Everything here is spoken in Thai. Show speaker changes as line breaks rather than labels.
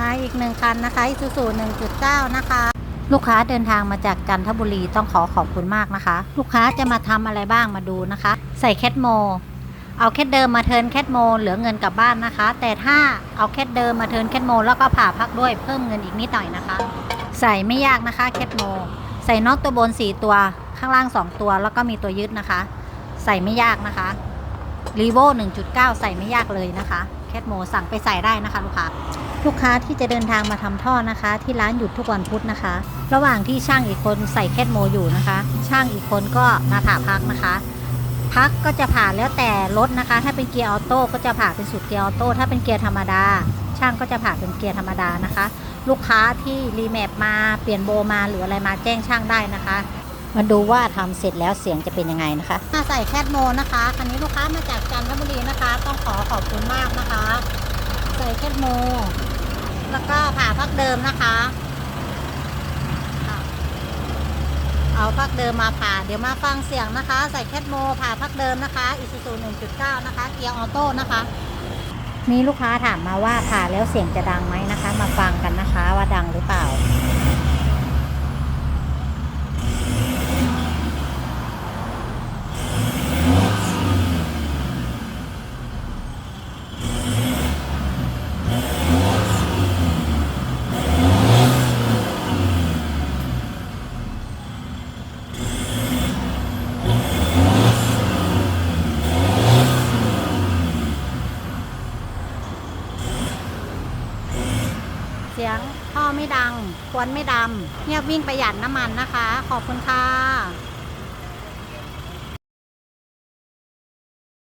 มาอีกหนึ่งคันนะคะอิซูซู1.9 นะคะ ลูกค้าเดินทางมาจากจันทบุรีต้องขอขอบคุณมากนะคะ ลูกค้าจะมาทำอะไรบ้างมาดูนะคะ ใส่แคทโม เอาแคทเดิมมาเทินแคทโม เหลือเงินกลับบ้านนะคะ แต่ถ้าเอาแคทเดิมมาเทินแคทโม แล้วก็ผ่าพักด้วยเพิ่มเงินอีกนิดหน่อยนะคะ ใส่ไม่ยากนะคะแคทโม ใส่น็อตตัวบน 4 ตัว ข้างล่าง 2 ตัวแล้วก็มีตัวยึดนะคะ ใส่ไม่ยากนะคะรีโว1.9 ใส่ไม่ยากเลยนะคะ แคทโมสั่งไปใส่ได้นะคะลูกค้า ลูกค้าที่จะเดินทางมาทำท่อนะคะ ที่ร้านหยุดทุกวันพุธนะคะ ระหว่างที่ช่างอีกคนใส่แคทโมอยู่นะคะ ช่างอีกคนก็มาผ่าพักนะคะ พักก็จะผ่าแล้วแต่รถนะคะ ถ้าเป็นเกียร์ออโต้ก็จะผ่าเป็นสูตรเกียร์ออโต้ถ้าเป็นเกียร์ธรรมดา ช่างก็จะผ่าเป็นเกียร์ธรรมดานะคะ ลูกค้าที่รีแมปมาเปลี่ยนโบมาหรืออะไรมาแจ้งช่างได้นะคะมาดูว่าทำเสร็จแล้วเสียงจะเป็นยังไงนะคะมาใส่แคทโมนะคะคันนี้ลูกค้ามาจากจันทบุรีนะคะ ต้องขอขอบคุณมากนะคะ ใส่แคทโม แล้วก็ผ่าพักเดิมนะคะ เอาพักเดิมมาผ่า เดี๋ยวมาฟังเสียงนะคะ ใส่แคทโมผ่าพักเดิมนะคะอิซูซู1.9 นะคะ เกียร์ออโต้นะคะ มีลูกค้าถามมาว่าผ่าแล้วเสียงจะดังไหมนะคะ มาฟังกันนะคะว่าดังหรือเปล่า เสียงท่อไม่ดัง ควนไม่ดำเงียบวิ่งประหยัดน้ำมันนะคะ ขอบคุณค่ะ